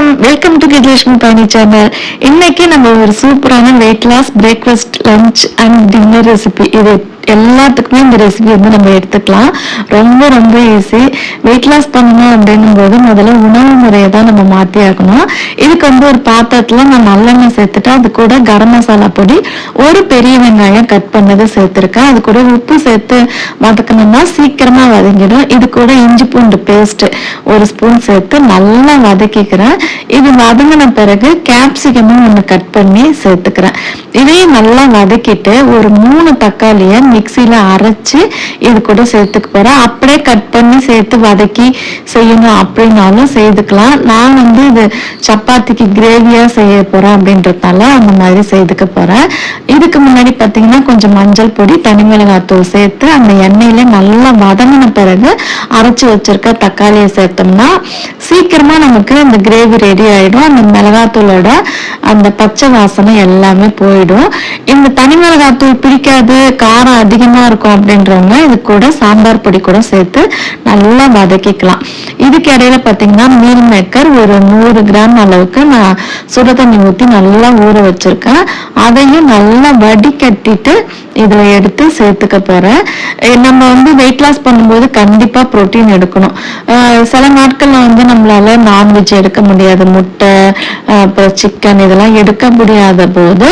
வணக்கம். Welcome to கிஜலட்சுமி பயணி channel இன்னைக்கு நம்ம ஒரு சூப்பரான weight loss breakfast lunch and dinner recipe இது எல்லாத்துக்குமே இந்த ரெசிபி வந்து நம்ம எடுத்துக்கலாம். ரொம்ப ரொம்ப ஈஸி வெயிட் லாஸ் பண்ணணும் அப்படின்னும் போது முதல்ல உணவு முறையை தான் நம்ம மாற்றி ஆகணும். இதுக்கு வந்து ஒரு பாத்திரத்தில் நான் நல்லெண்ணெய் சேர்த்துட்டு அது கூட கரம் மசாலா பொடி ஒரு பெரிய வெங்காயம் கட் பண்ணதை சேர்த்துருக்கேன். அது கூட உப்பு சேர்த்து வதக்கணும்னா சீக்கிரமாக வதங்கிடும். இது கூட இஞ்சி பூண்டு பேஸ்ட் ஒரு ஸ்பூன் சேர்த்து நல்லா வதக்கிக்கிறேன். இது வதங்கின பிறகு கேப்சிகமும் ஒன்று கட் பண்ணி சேர்த்துக்கிறேன். இதையும் நல்லா வதக்கிட்டு ஒரு மூணு தக்காளியை மிக்சியில் அரைச்சு இது கூட சேர்த்துக்க போறேன். அப்படியே கட் பண்ணி சேர்த்து வதக்கி செய்யணும் அப்படின்னாலும் செய்துக்கலாம். நான் வந்து இது சப்பாத்திக்கு கிரேவியா செய்ய போறேன் அப்படின்றதால அந்த மாதிரி செய்துக்க போறேன். இதுக்கு முன்னாடி பார்த்தீங்கன்னா கொஞ்சம் மஞ்சள் பொடி தனி மிளகாத்தூள் சேர்த்து அந்த எண்ணெயில் நல்லா வதங்கின பிறகு அரைச்சு வச்சிருக்க தக்காளியை சேர்த்தோம்னா சீக்கிரமா நமக்கு அந்த கிரேவி ரெடி ஆயிடும். அந்த மிளகாத்தூளோட அந்த பச்சை வாசனை எல்லாமே போயிடும். இந்த தனி மிளகாத்தூள் பிடிக்காது காரம் அதிகமா இருக்கும் அப்படின்றவங்க இது கூட சாம்பார் பொடி கூட சேர்த்து நல்லா வதக்கிக்கலாம். இதுக்கு இடையில பார்த்தீங்கன்னா மீல் மேக்கர் ஒரு நூறு கிராம் அளவுக்கு நான் சுட தண்ணி ஊற்றி நல்லா ஊற வச்சிருக்கேன். அதையும் நல்லா வடிகட்டிட்டு இதுல எடுத்து சேர்த்துக்க போறேன். நம்ம வந்து வெயிட் லாஸ் பண்ணும்போது கண்டிப்பா புரோட்டீன் எடுக்கணும். சில நாட்கள்ல வந்து நம்மளால நான்வெஜ் எடுக்க முடியாது. முட்டை அப்புறம் சிக்கன் இதெல்லாம் எடுக்க முடியாத போது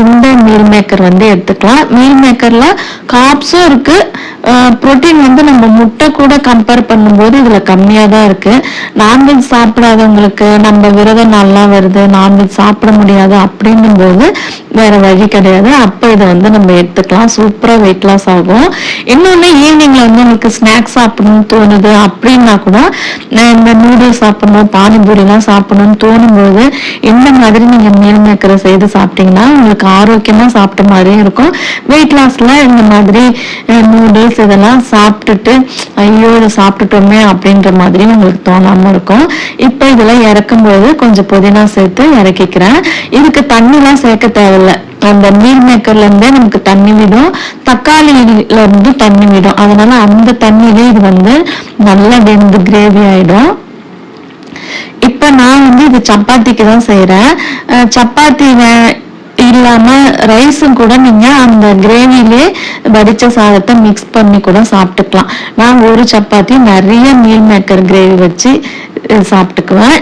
இந்த மீல் மேக்கர் வந்து எடுத்துக்கலாம். மீல் மேக்கர்ல காப்ஸும் இருக்கு. புரோட்டீன் வந்து நம்ம முட்டை கூட கம்பேர் பண்ணும்போது இதுல கம்மியா தான் இருக்கு. நான்வெஜ் சாப்பிடாதவங்களுக்கு நம்ம விரத நாள்லாம் வருது நான்வெஜ் சாப்பிட முடியாது அப்படின்னும் போது வேற வழி கிடையாது. அப்ப இதை வந்து நம்ம எடுத்துக்கலாம். சூப்பரா வெயிட் லாஸ் ஆகும். இன்னொன்னு ஈவினிங்ல வந்து உங்களுக்கு ஸ்நாக்ஸ் சாப்பிடணும்னு தோணுது அப்படின்னா கூட நான் இந்த நூடுல்ஸ் சாப்பிடணும் பானிபூரி எல்லாம் சாப்பிடணும்னு தோணும் போது இந்த மாதிரி நீங்க மீல் மேக்கரை செய்து சாப்பிட்டீங்கன்னா உங்களுக்கு ஆரோக்கியமா சாப்பிட்ட மாதிரியும் இருக்கும். வெயிட் லாஸ்ல இந்த மாதிரி நூடுல்ஸ் இதெல்லாம் சாப்பிட்டுட்டு ஐயோ இதை சாப்பிட்டுட்டோமே அப்படின்ற மாதிரி உங்களுக்கு தோணாம இருக்கும். இப்போ இதெல்லாம் இறக்கும்போது கொஞ்சம் புதினா சேர்த்து இறக்கிக்கிறேன். இதுக்கு தண்ணிலாம் சேர்க்க தேவை அந்த மீல் மேக்கர்ல இருந்தே நமக்கு தண்ணி விடும். தக்காளியில இருந்து தண்ணி விடும். அதனால அந்த தண்ணியிலே இது வந்து நல்லா வெந்து கிரேவி ஆயிடும். இப்ப நான் வந்து இது சப்பாத்திக்கு தான் செய்யறேன் சப்பாத்தி இல்லாம ரைஸும் கூட நீங்க அந்த கிரேவிலே வடிச்ச சாதத்தை மிக்ஸ் பண்ணி கூட சாப்பிட்டுக்கலாம். நான் ஒரு சப்பாத்தி நிறைய மீல் மேக்கர் கிரேவி வச்சு சாப்பிட்டுக்குவேன்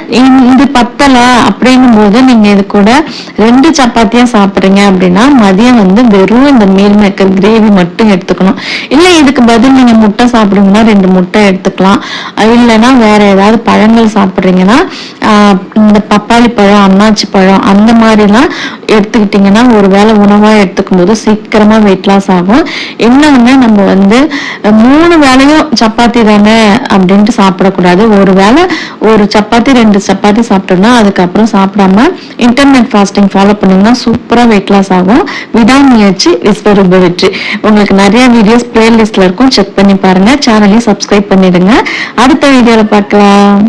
இது பத்தலை? அப்படின்னும் போது நீங்கள் இது கூட ரெண்டு சப்பாத்தியாக சாப்பிட்றீங்க அப்படின்னா மதியம் வந்து வெறும் இந்த மீல் மேக்கர் கிரேவி மட்டும் எடுத்துக்கணும். இல்லை இதுக்கு பதில் நீங்க முட்டை சாப்பிடுங்கன்னா ரெண்டு முட்டை எடுத்துக்கலாம். இல்லைன்னா வேற ஏதாவது பழங்கள் சாப்பிட்றீங்கன்னா ஆஹ் இந்த பப்பாளி பழம் அன்னாச்சி பழம் அந்த மாதிரிலாம் எடுத்துக்கிட்டிங்கன்னா ஒரு வேளை உணவாக எடுத்துக்கும் போது சீக்கிரமாக வெயிட் லாஸ் ஆகும். என்னன்னா நம்ம வந்து மூணு வேளையும் சப்பாத்தி தானே அப்படின்ட்டு சாப்பிடக்கூடாது. ஒரு வேளை ஒரு சப்பாத்தி ரெண்டு சப்பாத்தி சாப்பிட்டோம்னா அதுக்கப்புறம் சாப்பிடாம இன்டர்நெட் ஃபாஸ்டிங் ஃபாலோ பண்ணீங்கன்னா சூப்பராக வெயிட் லாஸ் ஆகும். விடாமுயற்சி விஸ்வரூப வெற்றி. உங்களுக்கு நிறைய வீடியோஸ் பிளேலிஸ்ட்ல இருக்கும். செக் பண்ணி பாருங்க. சேனலையும் சப்ஸ்கிரைப் பண்ணிடுங்க. அடுத்த வீடியோவில் பார்க்கலாம்.